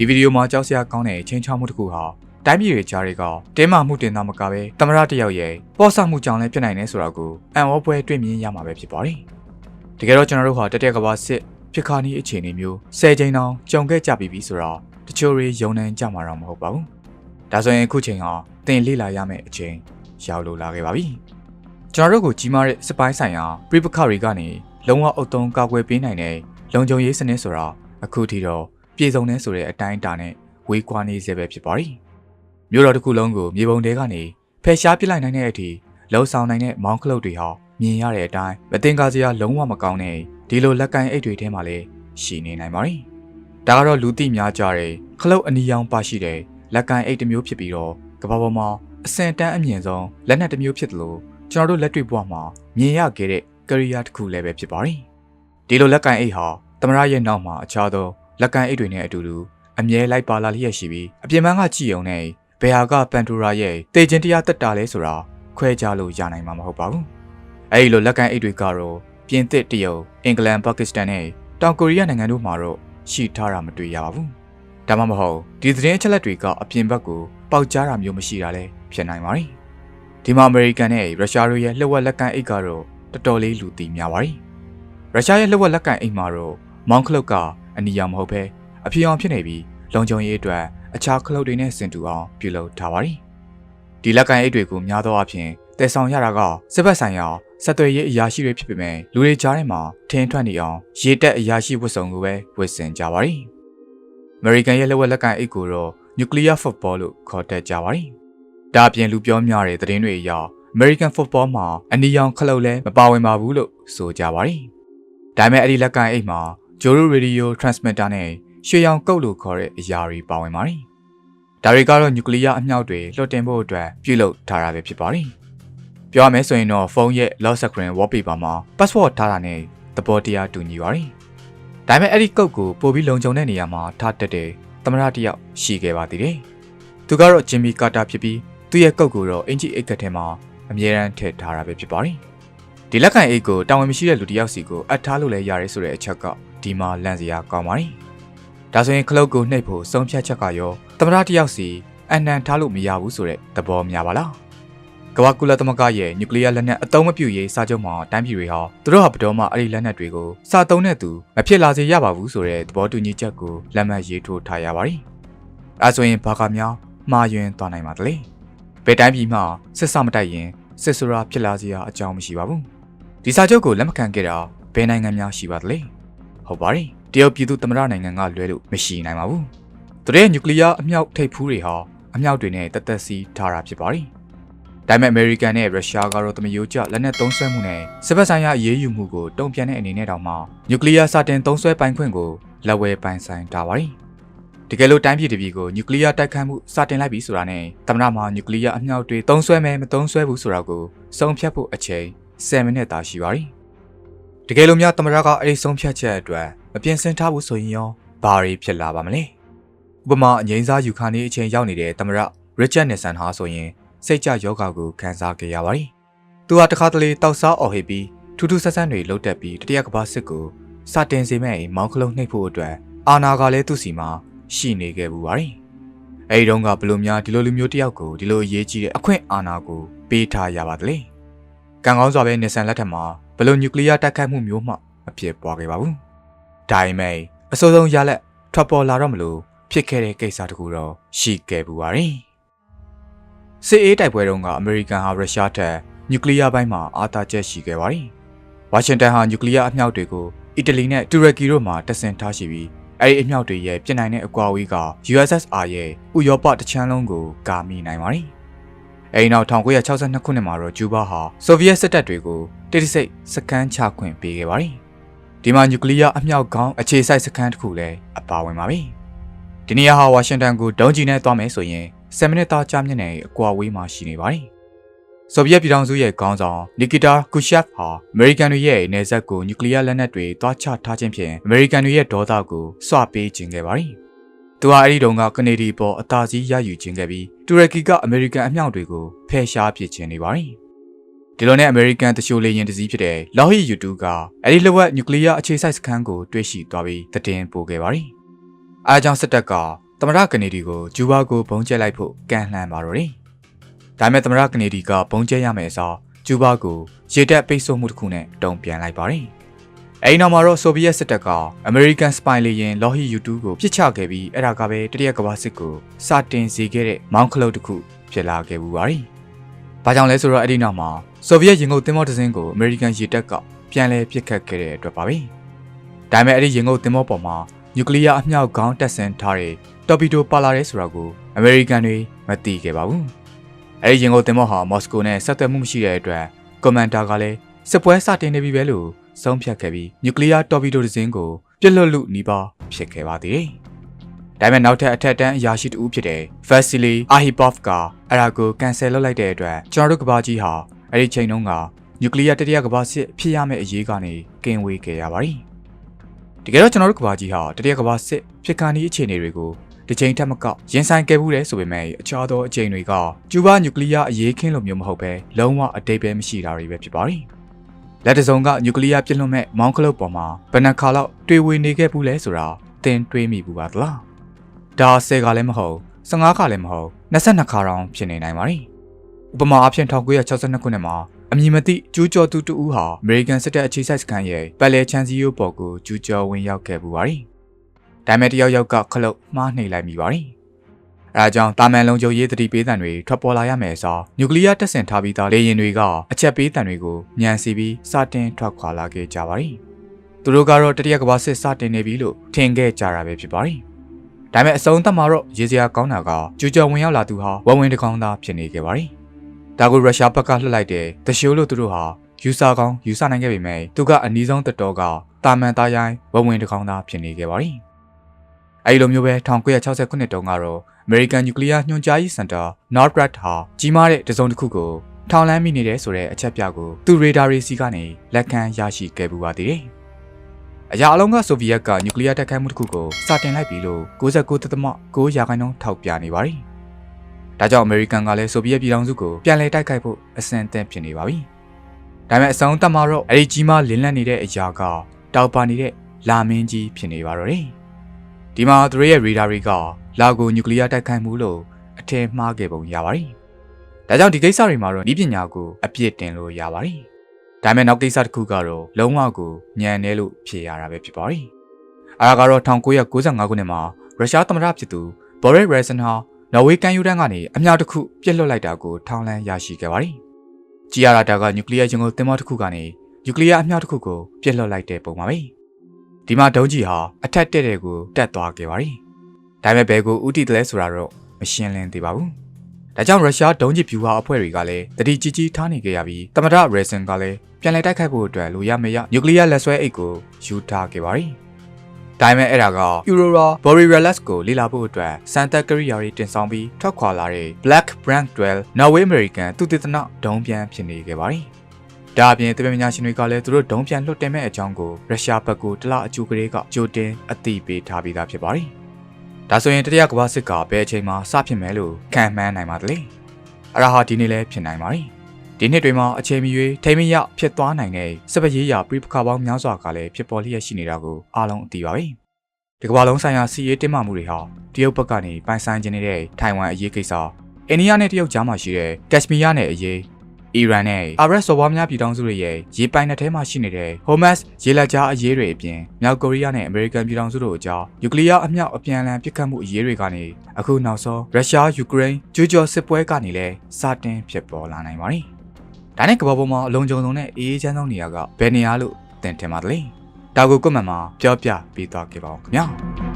ဒီဗီဒီယိုမှာကြောက်စရာကောင်းတဲ့ချင်းချောက်မှုတစ်ခုဟာတိုင်းပြည်တွေကြားတွေကတင်းမာမှုတင်တာမကပဲသမရတယောက်ရဲ့ပေါ်ဆမှုကြောင့်လည်းဖြစ်နိုင်တယ်ဆိုတာကိုအံ့ဩပွဲတွေ့မြင်ရမှာပဲဖြစ်ပါတယ်။တကယ်တော့ကျွန်တော်တို့ဟာတတက်ကဘာစစ်ဖြစ်ခါနီးအခြေအနေမျိုး၁၀ချိန်တောင်ကြုံခဲ့ကြပြီးပြီဆိုတော့တချို့တွေယုံနိုင်ကြမှာတော့မဟုတ်ပါဘူး။ဒါဆိုရင်အခုချိန်ဟာတင်လေ့လာရမယ့်အချိန်ရောက်လို့လာခဲ့ပါပြီ။ကျွန်တော်တို့ကိုကြီးမားတဲ့စပိုင်းဆိုင်ရာပြိပခတွေကနေလုံးဝအုတ်တုံးကာကွယ်ပေးနိုင်တဲ့လုံခြုံရေးစနစ်ဆိုတာအခုထိတော့ ပြည်စုံနေဆိုတဲ့အတိုင်းအတာနဲ့ဝေးကွာနေစေပဲဖြစ်ပါရီမြို့တော်တစ်ခုလုံးကိုမြေပုံတဲကနေဖယ်ရှားပစ်လိုက်နိုင်တဲ့အထိလှုံ့ဆော်နိုင်တဲ့မောင်းခလုတ်တွေဟာမြင်ရတဲ့အတိုင်းမတင်ကားစရာလုံးဝမကောင်းတဲ့ဒီလိုလက်ကင်အိတ်တွေထဲမှာလည်းရှိနေနိုင်ပါရီဒါကတော့လူသိများကြတဲ့ခလုတ်အနီရောင်ပါရှိတဲ့လက်ကင်အိတ်တစ်မျိုးဖြစ်ပြီးတော့ကမ္ဘာပေါ်မှာအစင်တန်းအမြင့်ဆုံးလက်နက်တစ်မျိုးဖြစ်တယ်လို့ကျွန်တော်တို့လက်တွေ့ဘဝမှာမြင်ရခဲ့တဲ့ကရိယာတစ်ခုလည်းပဲဖြစ်ပါရီဒီလိုလက်ကင်အိတ်ဟာသမရရဲ့နောက်မှာအခြားသော လက်ကင်အိတ်တွေနဲ့အတူတူအမြဲလိုက်ပါလာလျက်ရှိပြီးအပြင်ပန်းကကြည့်ုံနဲ့ဘယ်ဟာကပန်တိုရာရဲ့တေချင်းတရားတက်တာလဲဆိုတာခွဲခြားလို့ရနိုင်မှာမဟုတ်ပါဘူး။အဲဒီလိုလက်ကင်အိတ်တွေကတော့ပြင်သစ်တရုတ်အင်္ဂလန်ပါကစ္စတန်နဲ့တောင်ကိုရီးယားနိုင်ငံတို့မှာတော့ရှိထားတာမတွေ့ရပါဘူး။ဒါမှမဟုတ်ဒီသတင်းအချက်လက်တွေကအပြင်ဘက်ကိုပေါက်ကြားတာမျိုးမရှိတာလည်းဖြစ်နိုင်ပါတယ်။ဒီမှာအမေရိကန်နဲ့ရုရှားတို့ရဲ့လှုပ်ဝက်လက်ကန်အိတ်ကတော့တော်တော်လေးလူသိများပါတယ်။ရုရှားရဲ့လှုပ်ဝက်လက်ကန်အိတ်မှာတော့မောင်းခလုတ်က အနီရောင်မဟုတ်ဘဲအဖြေအောင်ဖြစ်နေပြီးလုံခြုံရေးအတွက်အခြားခလုတ်တွေနဲ့ဆင်တူအောင်ပြုလုပ်ထားပါတယ်။ဒီလက်ကန်အိတ်တွေကိုများသောအားဖြင့်တည်ဆောင်ရတာကစစ်ဘက်ဆိုင်ရာဆက်သွယ်ရေးအရာရှိတွေဖြစ်ပေမဲ့လူတွေကြားထဲမှာထင်းထွက်နေအောင်ရေတက်အရာရှိဝတ်စုံကိုပဲဝတ်ဆင်ကြပါတယ်။ American ရဲ့လက်ဝက်လက်ကန်အိတ်ကိုတော့ Nuclear Football လို့ခေါ်တတ်ကြပါတယ်။ဒါအပြင်လူပြောများတဲ့သတင်းတွေအရ American Football မှာအနီရောင်ခလုတ်လည်းမပါဝင်ပါဘူးလို့ဆိုကြပါတယ်။ဒါပေမဲ့အဲ့ဒီလက်ကန်အိတ်မှာ ဂျိုရိုရေဒီယိုထရန့်စမစ်တာနဲ့ရွှေရောင်ကုတ်လို့ခေါ်တဲ့အရာတွေပါဝင်ပါတယ်။ဒါတွေကတော့နျူကလ িয়ার အမြောက်တွေလွှတ်တင်ဖို့အတွက်ပြုလုပ်ထားတာပဲဖြစ်ပါတယ်။ပြောရမယ်ဆိုရင်တော့ဖုန်းရဲ့ lock screen wallpaper မှာ password ထားတာနဲ့သဘောတရားတူညီပါတယ်။ဒါပေမဲ့အဲ့ဒီကုတ်ကိုပို့ပြီးလုံခြုံတဲ့နေရာမှာထားတတ်တဲ့သမရတယောက်ရှိခဲ့ပါသေးတယ်။သူကတော့ဂျင်မီကာတာဖြစ်ပြီးသူ့ရဲ့ကုတ်ကိုတော့အင်ဂျီအိတ်ကတ်ထဲမှာအမြဲတမ်းထည့်ထားတာပဲဖြစ်ပါတယ်။ဒီလက်ခံအိတ်ကိုတာဝန်မရှိတဲ့လူတစ်ယောက်စီကိုအပ်ထားလို့လည်းရတယ်ဆိုတဲ့အချက်က ဒီမှာလန့်စရာကောင်းပါတယ်။ဒါဆိုရင်ခလုတ်ကိုနှိပ်ဖို့ဆုံးဖြတ်ချက်ကရောသမရတယောက်စီအနံထားလို့မရဘူးဆိုတဲ့သဘောများပါလား။ကမ္ဘာကုလသမဂ္ဂရဲ့နျူကလ িয়ার လက်နက်အသုံးမပြုရေးစာချုပ်မှာတိုင်းပြည်တွေဟာသူတို့ဟာဘယ်တော့မှအဲ့ဒီလက်နက်တွေကိုစာသုံးတဲ့သူမဖြစ်လာစေရပါဘူးဆိုတဲ့သဘောတူညီချက်ကိုလက်မှတ်ရေးထိုးထားရပါတယ်။အဲဆိုရင်ဘာကများမှားယွင်းသွားနိုင်ပါသလဲ။ဘယ်တိုင်းပြည်မှစစ်စမတိုက်ရင်စစ်ဆိုရာဖြစ်လာစရာအကြောင်းမရှိပါဘူး။ဒီစာချုပ်ကိုလက်မခံခဲ့တာဘယ်နိုင်ငံများရှိပါသလဲ။ ဟုတ်ပါတယ်တရုတ်ပြည်သူသမ္မတနိုင်ငံကလွဲလို့မရှိနိုင်ပါဘူး။သူတို့ရဲ့နျူကလ িয়ার အမြောက်ထိပ်ဖူးတွေဟာအမြောက်တွေနဲ့တသက်စီထားတာဖြစ်ပါတယ်။ဒါပေမဲ့အမေရိကန်နဲ့ရုရှားကတော့တမယိုကျလက်နက်သုံးစွဲမှုနဲ့စစ်ဘက်ဆိုင်ရာအရေးယူမှုကိုတုံ့ပြန်တဲ့အနေနဲ့တောင်မှနျူကလ িয়ার စတင်သုံးစွဲပိုင်ခွင့်ကိုလက်ဝဲပိုင်ဆိုင်ထားပါတယ်။တကယ်လို့တိုင်းပြည်တစ်ပြည်ကိုနျူကလ িয়ার တိုက်ခတ်မှုစတင်လိုက်ပြီဆိုတာနဲ့သမ္မတမှာနျူကလ িয়ার အမြောက်တွေသုံးစွဲမယ်မသုံးစွဲဘူးဆိုတာကိုစုံဖြတ်ဖို့အချိန်10မိနစ်သာရှိပါတယ်။ တကယ်လို့များသမ္မတကအဲ့ဒီဆုံးဖြတ်ချက်အတွက်မပြင်ဆင်ထားဘူးဆိုရင်ရောဘာတွေဖြစ်လာပါမလဲဥပမာအငိမ့်စားယူခါနေအချိန်ရောက်နေတဲ့သမရရစ်ချတ်နစ်ဆန်ဟာဆိုရင်စိတ်ကြယောဂါကိုခံစားခဲ့ရပါတယ်သူဟာတခါတလေတောက်စားအော်ဟစ်ပြီးထူးထူးဆန်းဆန်းတွေလှုပ်တက်ပြီးတတိယကမ္ဘာစစ်ကိုစတင်စေမဲ့မောင်းခလုံးနှိပ်ဖို့အတွက်အာနာကလည်းသူ့စီမှာရှိနေခဲ့ဘူးပါတယ်အဲဒီတော့ကဘလို့များဒီလိုလူမျိုးတယောက်ကိုဒီလိုအရေးကြီးတဲ့အခွင့်အာဏာကိုပေးထားရပါသလဲကံကောင်းစွာပဲနစ်ဆန်လက်ထက်မှာ ဘလို့နျူကလ িয়ার တိုက်ခိုက်မှုမျိုးမှမဖြစ်ပွားခဲ့ပါဘူးဒါပေမဲ့အစိုးဆုံးရလက်ထွက်ပေါ်လာတော့မလို့ဖြစ်ခဲ့တဲ့ကိစ္စတခုတော့ရှိခဲ့ပူပါတယ်။စစ်အေးတိုက်ပွဲတုန်းကအမေရိကန်ဟာရုရှားထက်နျူကလ িয়ার ဘိုင်းမှာအားသာချက်ရှိခဲ့ပါတယ်။ဝါရှင်တန်ဟာနျူကလ িয়ার အမြောက်တွေကိုအီတလီနဲ့တူရကီတို့မှာတဆင်ထားရှိပြီးအဲဒီအမြောက်တွေရဲ့ပြစ်နိုင်တဲ့အကွာအဝေးက USSR ရဲ့ဥရောပတချမ်းလုံးကိုကာမိနိုင်ပါတယ်။ အဲဒီနောက်1962ခုနှစ်မှာတော့ဂျူးဘာဟာဆိုဗီယက်စစ်တပ်တွေကိုတိတိစိတ်စကန်ချခွင့်ပေးခဲ့ပါတယ်။ဒီမှာနျူကလ িয়ার အမြောက်ကောင်းအခြေစိုက်စခန်းတစ်ခုလည်းအပါဝင်ပါပြီ။ဒီနေရာဟာဝါရှင်တန်ကိုဒုံးကျည်နဲ့သွားမယ်ဆိုရင်7မိနစ်သားကြာမြင့်တဲ့အကွာဝေးမှာရှိနေပါတယ်။ဆိုဗီယက်ပြည်ထောင်စုရဲ့ခေါင်းဆောင်နီကီတာကူရှက်ဟာအမေရိကန်တွေရဲ့နေဆက်ကိုနျူကလ িয়ার လက်နက်တွေတွားချထားခြင်းဖြင့်အမေရိကန်တွေရဲ့ဒေါသကိုစွပေးခြင်းခဲ့ပါတယ်။ သူဟာအဲ့ဒီတုန်းကကနေဒီပေါ်အသာစီးရယူခြင်းခဲ့ပြီးတူရကီကအမေရိကန်အမြောက်တွေကိုဖယ်ရှားပစ်ခြင်းနေပါတယ်။ဒီလိုနဲ့အမေရိကန်တချို့လေယာဉ်တစ်စီးဖြစ်တဲ့ Lockheed U2 ကအဲ့ဒီလဝက်နျူကလ িয়ার အခြေစိုက်စခန်းကိုတွေ့ရှိသွားပြီးတည်င်းပို့ခဲ့ပါတယ်။အားကြောင့်စစ်တပ်ကသမရကနေဒီကိုဂျူဘာကိုဘုံကျဲလိုက်ဖို့ကန့်လှန်ပါတော့တယ်။ဒါပေမဲ့သမရကနေဒီကဘုံကျဲရမယ်အစားဂျူဘာကိုရေတပ်ပိတ်ဆို့မှုတစ်ခုနဲ့တုံ့ပြန်လိုက်ပါတယ်။ အဲဒီနောက်မှာတော့ဆိုဗီယက်စစ်တပ်ကအမေရိကန်စပိုင်လေယာဉ်လော်ဟီယူ2ကိုပစ်ချခဲ့ပြီးအဲ့ဒါကပဲတတိယကမ္ဘာစစ်ကိုစတင်စေခဲ့တဲ့မောင်းခလုတ်တစ်ခုဖြစ်လာခဲ့ပူပါတယ်။ဘာကြောင့်လဲဆိုတော့အဲ့ဒီနောက်မှာဆိုဗီယက်ရင်ငုတ်သင်္ဘောတစ်စင်းကိုအမေရိကန်ရေတပ်ကပြန်လည်ပစ်ခတ်ခဲ့တဲ့အတွက်ပါပဲ။ဒါပေမဲ့အဲ့ဒီရင်ငုတ်သင်္ဘောပေါ်မှာနျူကလ িয়ার အမြောက်ခေါင်းတက်ဆင်ထားတဲ့တော်ပီဒိုပါလာတဲ့ဆိုတာကိုအမေရိကန်တွေမသိခဲ့ပါဘူး။အဲဒီရင်ကုန်တင်မော့ဟာမော်စကိုနဲ့ဆက်သွယ်မှုမရှိတဲ့အတွက်ကွန်မန်ဒါကလည်းစစ်ပွဲစတင်နေပြီပဲလို့ ဆုံးဖြတ်ခဲ့ပြီးနျူကလ িয়ার တော်ပီဒိုတစ်စင်းကိုပြစ်လွတ်လူနီးပါးဖြစ်ခဲ့ပါသေးတယ်။ဒါပေမဲ့နောက်ထပ်အထက်တန်းအရာရှိတဦးဖြစ်တဲ့ Vasily Arhipov ကအဲ့ဒါကိုကန်ဆယ်လုပ်လိုက်တဲ့အတွက်ကျွန်တော်တို့ကဘာကြီးဟာအဲ့ဒီချိန်တုန်းကနျူကလ িয়ার တတိယကမ္ဘာစစ်ဖြစ်ရမယ့်အရေးကနေကင်းဝေးခဲ့ရပါတယ်။တကယ်တော့ကျွန်တော်တို့ကဘာကြီးဟာတတိယကမ္ဘာစစ်ဖြစ်ခါနီးအခြေအနေတွေကိုတစ်ချိန်ထက်မကရင်ဆိုင်ခဲ့မှုတယ်ဆိုပေမဲ့အခြားသောအချိန်တွေကကျူးဘာနျူကလ িয়ার အရေးခင်းလိုမျိုးမဟုတ်ပဲလုံးဝအတိတ်ပဲမရှိတာတွေပဲဖြစ်ပါတယ်။ လက်တစုံကနျူကလ িয়ার ပြစ်လွတ်မဲ့မောင်းကလုတ်ပေါ်မှာဘယ်နှခါလောက်တွေ့ဝေနေခဲ့ဘူးလဲဆိုတာသင်တွေးမိဘူးပါသလား။ဒါ10ခါလည်းမဟုတ်15ခါလည်းမဟုတ်22ခါတောင်ဖြစ်နေနိုင်ပါတယ်။ဥပမာအဖြစ်1962ခုနှစ်မှာအမည်မသိကျူးကျော်သူတူဦးဟာအမေရိကန်စစ်တပ်အခြေစိုက်စခန်းရဲ့ပတ်လည်ချန်စီယိုပေါ်ကိုကျူးကျော်ဝင်ရောက်ခဲ့ပူပါတယ်။ဒါပေမဲ့တယောက်ယောက်ကခလုတ်မှားနှိပ်လိုက်မိပါတယ်။ အဲဒါကြောင့်တာမန်လုံးကျုံရေးသတိပေးတံတွေထွက်ပေါ်လာရမယ်ဆိုနျူကလ িয়ার တက်ဆင်ထားပြီးသားလေယာဉ်တွေကအချက်ပေးတံတွေကိုညံစီပြီးစတင်ထွက်ခွာလာခဲ့ကြပါတယ်။သူတို့ကတော့တတိယကမ္ဘာစစ်စတင်နေပြီလို့ထင်ခဲ့ကြတာပဲဖြစ်ပါတယ်။ဒါပေမဲ့အစုံသတ်မှာတော့ရေစရာကောင်းတာကကျူကျော်ဝင်ရောက်လာသူဟာဝဝင်တကောင်သားဖြစ်နေခဲ့ပါတယ်။ဒါကိုရုရှားဘက်ကလှစ်လိုက်တဲ့တရှိုးလို့သူတို့ဟာယူဆကောင်းယူဆနိုင်ခဲ့ပေမဲ့သူကအနီးဆုံးတတော်ကတာမန်သားရိုင်းဝဝင်တကောင်သားဖြစ်နေခဲ့ပါတယ်။အဲဒီလိုမျိုးပဲ1960ခုနှစ်တုန်းကတော့ American Nuclear ညွှန်ကြားရေးစင်တာ Northrop ဟာကြီးမားတဲ့တစုံတစ်ခုကိုထောင်လန်းမိနေတယ်ဆိုတဲ့အချက်ပြကိုသူရေဒါတွေစီကနေလက်ခံရရှိခဲ့ပူပါသေးတယ်။အရာအလုံးကဆိုဗီယက်ကနျူကလ িয়ার တိုက်ခိုက်မှုတစ်ခုကိုစတင်လိုက်ပြီလို့69.9ရာခိုင်နှုန်းထောက်ပြနေပါတယ်။ဒါကြောင့်အမေရိကန်ကလည်းဆိုဗီယက်ပြည်ထောင်စုကိုပြန်လည်တိုက်ခိုက်ဖို့အဆင်သင့်ဖြစ်နေပါပြီ။ဒါပေမဲ့အဆုံးသတ်မှာတော့အဲဒီကြီးမားလင်းလက်နေတဲ့အရာကတောက်ပါနေတဲ့လာမင်းကြီးဖြစ်နေပါတော့တယ်။ ဒီမှာသူတို့ရဲ့ရေဒါတွေကလာကိုနျူကလ িয়ার တိုက်ခိုက်မှုလို့အထင်မှားခဲ့ပုံရပါတယ်။ဒါကြောင့်ဒီကိစ္စတွေမှာတော့ဤပညာကိုအပြစ်တင်လို့ရပါတယ်။ဒါပေမဲ့နောက်ကိစ္စတစ်ခုကတော့လုံးဝကိုညံနေလို့ဖြေရတာပဲဖြစ်ပါတယ်။အဲဒါကတော့1995ခုနှစ်မှာရုရှားသမ္မတဖြစ်သူဘော်ရစ်ရဲဆန်ဟာနော်ဝေးကန်ယူတန်းကနေအမြောက်တစ်ခုပြစ်လွတ်လိုက်တာကိုထောင်လန်းရရှိခဲ့ပါတယ်။ဂျီယာရာတာကနျူကလ িয়ার ချင်းကိုတင်မောတစ်ခုကနေနျူကလ িয়ার အမြောက်တစ်ခုကိုပြစ်လွတ်လိုက်တဲ့ပုံပါပဲ။ ဒီမှာဒုံးကြီးဟာအထက်တက်တဲ့ကိုတက်သွားခဲ့ပါတယ်။ဒါပေမဲ့ဘယ်ကိုဥတီတလဲဆိုတာတော့မရှင်းလင်းသေးပါဘူး။ဒါကြောင့်ရုရှားဒုံးကြီးဖြူဟာအဖွဲ့တွေကလည်းတတိကြီးကြီးထားနေကြရပြီးတမဒရေဆန်ကလည်းပြန်လည်တိုက်ခိုက်ဖို့အတွက်လိုရမရနျူကလ িয়ার လက်ဆွဲအိတ်ကိုယူထားခဲ့ပါတယ်။ဒါပေမဲ့အဲ့ဒါက Aurora Borealis ကိုလေ့လာဖို့အတွက်စန်တက်ကရိယာတွေတင်ဆောင်ပြီးထွက်ခွာလာတဲ့ Black Brand 12 Norway American သူတည်တနဒုံးပြန်ဖြစ်နေခဲ့ပါတယ်။ ဒါအပြင်တပည့်ပညာရှင်တွေကလည်းသူတို့ဒုံးပြန်လွှတ်တင်မဲ့အကြောင်းကိုရုရှားဘက်ကိုတလအကျိုးကလေးကကြိုတင်အသိပေးထားပြီးသားဖြစ်ပါတယ်။ဒါဆိုရင်တတိယကမ္ဘာစစ်ကဘယ်အချိန်မှာစဖြစ်မယ်လို့ခံမှန်းနိုင်ပါသလဲ။အရာဟာဒီနေ့လည်းဖြစ်နိုင်ပါတယ်။ဒီနှစ်တွေမှာအချိန်မီ၍ထိမရဖြစ်သွားနိုင်တဲ့စပရေးရာပြိပခါပေါင်းများစွာကလည်းဖြစ်ပေါ်လျက်ရှိနေတာကိုအားလုံးအသိပါပဲ။ဒီကမ္ဘာလုံးဆိုင်ရာစီးရေးတင်းမာမှုတွေဟာတရုတ်ဘက်ကနေပိုင်ဆိုင်နေတဲ့ထိုင်ဝမ်အရေးကိစ္စအိန္ဒိယနဲ့တရုတ်ကြားမှာရှိတဲ့ကက်ရှမီးယားနယ်အရေး အီရန်နဲ့အာရပ်စော်ဘွားများပြည်ထောင်စုတွေရဲ့ရေပိုင်နယ်ထဲမှာရှိနေတဲ့ Hamas ရေလက်ကြားအရေးတွေအပြင်မြောက်ကိုရီးယားနဲ့အမေရိကန်ပြည်ထောင်စုတို့အကြားနျူကလ িয়ার အမြောက်အပြန်အလှန်ပစ်ခတ်မှုအရေးတွေကနေအခုနောက်ဆုံးရုရှားယူကရိန်းကျူးကျော်စစ်ပွဲကနေလည်းစတင်ဖြစ်ပေါ်လာနိုင်ပါတယ်။ဒါနဲ့ကမ္ဘာပေါ်မှာအလုံးစုံဆုံးနဲ့အေးအေးချမ်းဆုံးနေရာကဘယ်နေရာလို့သင်ထင်ပါသလဲ။ဒါကိုကွန်မန့်မှာပြောပြပေးသွားခဲ့ပါဦးခင်ဗျာ။